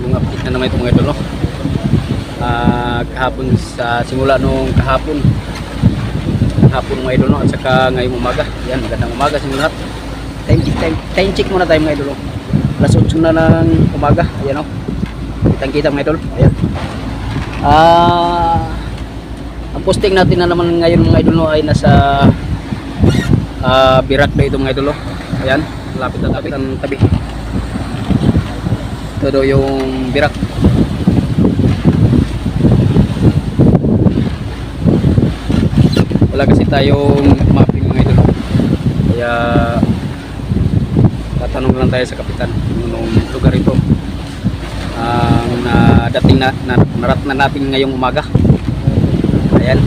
naman ito mga idol no. Ah, kahapon sa simula nung kahapon hapon mga idol no at saka ngayong umaga. Yan, magandang umaga sa lahat. Time check, time, time check muna tayo mga idol no. Alas 8 na ng umaga. Ayan no. Kitang kita mga idol. Ayan. Ah, ang posting natin na naman ngayon mga idol no ay nasa ah Birak na ito mga idol no. Ayan, lapit na lapit ang tabi. Ito yung Birak. Wala kasi tayong mapping mga idol. Kaya tatanong lang tayo sa kapitan nung lugar ito. Ang nadating na, na narat na natin ngayong umaga. Ayan.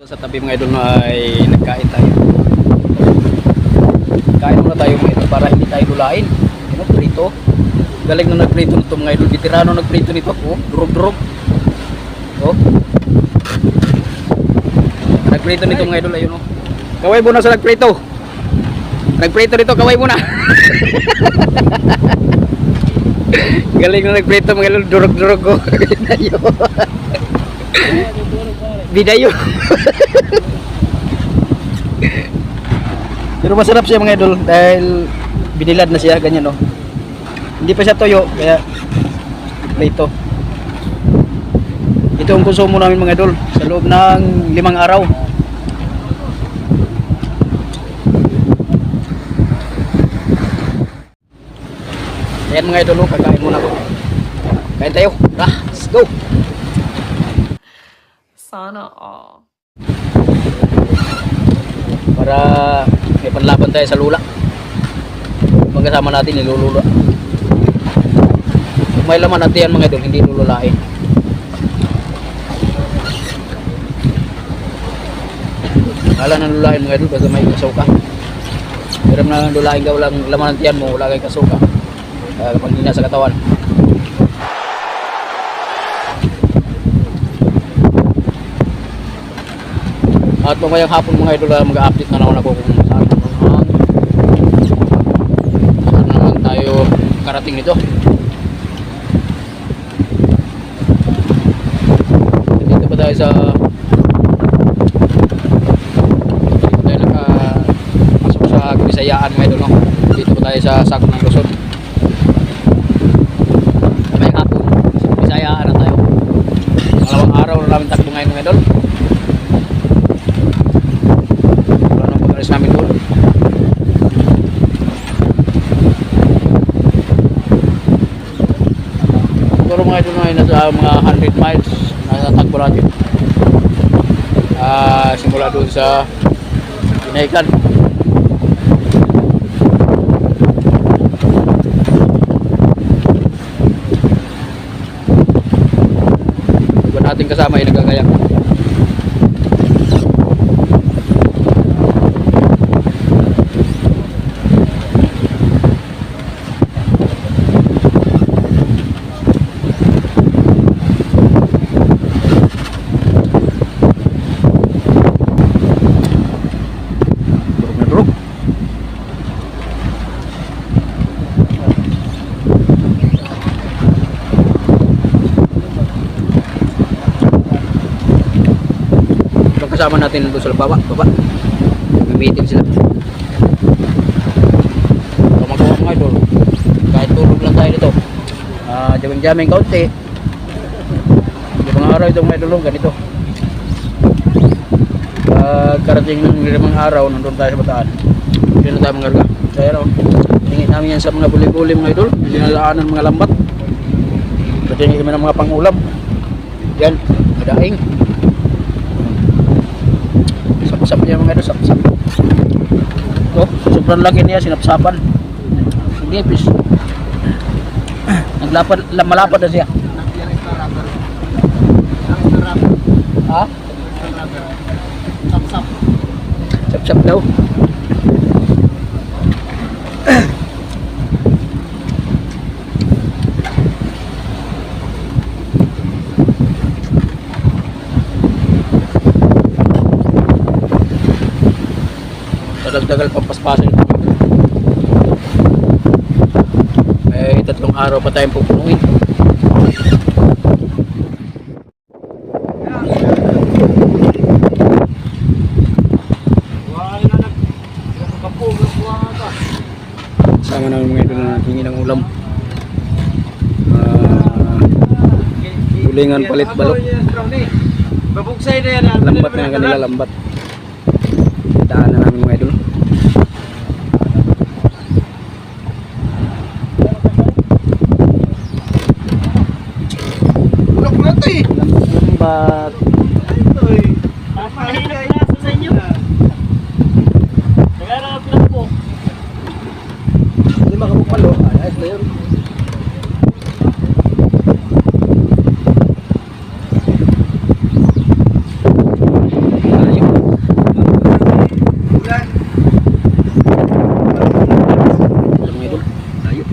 Sa tabi mga idol ay nagkain tayo. Kain muna tayo mga para hindi tayo lulain. Ano, prito. Galing na nagprito nito mga idol. Veterano nagprito nito. Oh, durog-durog. Oh. Nagprito nito mga idol. Ayun oh. Kaway muna sa nagprito. Nagprito nito, kaway muna. Galing na nagprito mga idol. Durog-durog oh. Bidayo. Bidayo. Pero masarap siya mga idol dahil binilad na siya ganyan oh. Hindi pa siya toyo kaya prito. Ito ang konsumo namin mga idol sa loob ng limang araw. Ayan mga idol, oh, kakain muna ako. Kain tayo. Tara, let's go. Sana all. Para may panlaban tayo sa lula. Mga kasama natin nilulula. Kung may laman natin yan mga idol, hindi lululain. Kala ng lulain mga idol, basta may kasuka. Pero na lulain ka, walang laman ng tiyan mo, wala kang kasuka. Uh, panghina sa katawan. At mamayang hapon mga idol, ah, mag-update na naman ako kung saan naman saan naman tayo karating nito. Dito pa tayo sa dito tayo naka pasok sa Bisayaan idol no? Dito pa tayo sa Sakto ng Luzon. Mamayang hapon sa Bisayaan na tayo. Dalawang araw na namin takbo ngayon mga idol. wala nang pag-alis namin doon siguro mga ito na mga 100 miles nasa takbo natin. Ah simula doon sa Pinaikan. Iba natin kasama yung nagagayak kasama natin doon sa baba, baba. May meeting sila. So magawa mga idol. Kahit tulog lang tayo dito. Ah, jaming-jaming kaunti. Yung mga araw itong mga idol, ganito. Pag karating ng limang araw, nandun tayo sa bataan. Hindi na tayo mangarga. Kaya no, tingin namin yan sa mga buli-buli mga idol. Dinalaanan mga lambat. Patingin kami ng mga pangulam. Yan, madaing. Sap-sap niya mga idol, sap-sap. Oh, sobrang laki niya, sinapsapan. Hindi, pis. Naglapad, la- malapad na siya. Ha? Sap-sap daw. Pampaspasan ito. may tatlong araw pa tayong pupunuin. Sama namin mga idol na hingi ng ulam. Ah, tulingan palit balok. Babuksay na yan. Lambat na ang kanila, lambat. Daan na namin mga idol. Bulok na ito eh. Inyo. Nagharap lang po. Makapupalo. Ayos na yun. Ayun. Ulan. Mga idol. Ayun.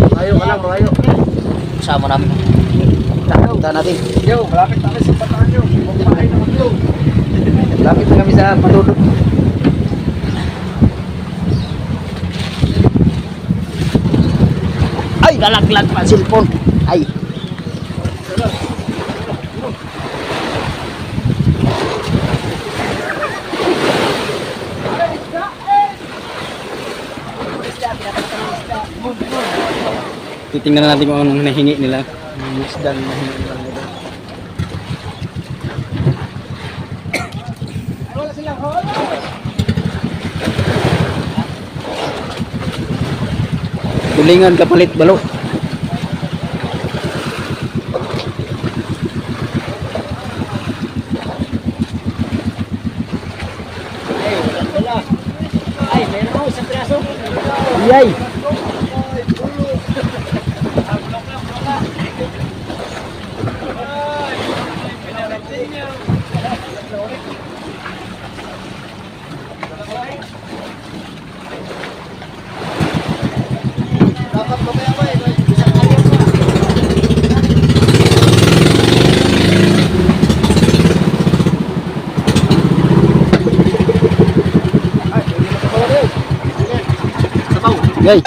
Malayo ka lang, malayo. Sama namin. Punta natin. Yo, malapit na kami sa bataan nyo. Magpahay naman yun. Lapit na kami sa patudok. Ay, nalaglag pa cellphone. Ay. Titingnan natin kung anong nahingi nila. Yung isda na nahingi nila. nila. Tulingan kapalit balo. Ay, meron ako sa traso. Yay! Dapat mamaya ba eh. Isang ayaw pa. Yay!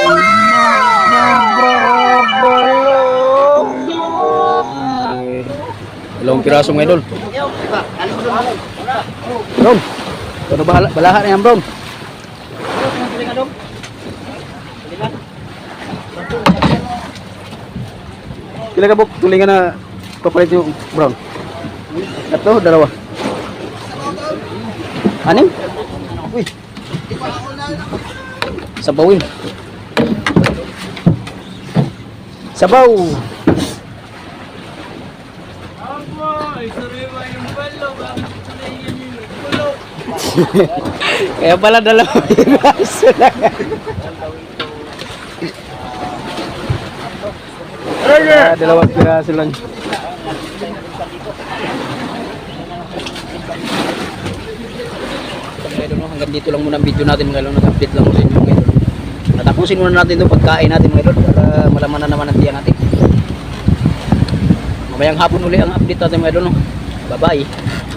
Dalawang piraso mga idol. Ba? Ano bahala, balaha na yan, Bron? Pila ka buk, tulingan na papalit yung Brown. Ito, dalawa. Anim? Uy. Sabawin. Sabaw! Kaya pala dalawa piraso lang. Ah, dalawang piraso lang. Hanggang dito lang muna ang video natin mga idol. Nag-update lang ko sa inyo. Natapusin muna natin itong pagkain natin mga idol para malaman na naman. Mamayang hapon uli ang update natin mga idol. Bye-bye.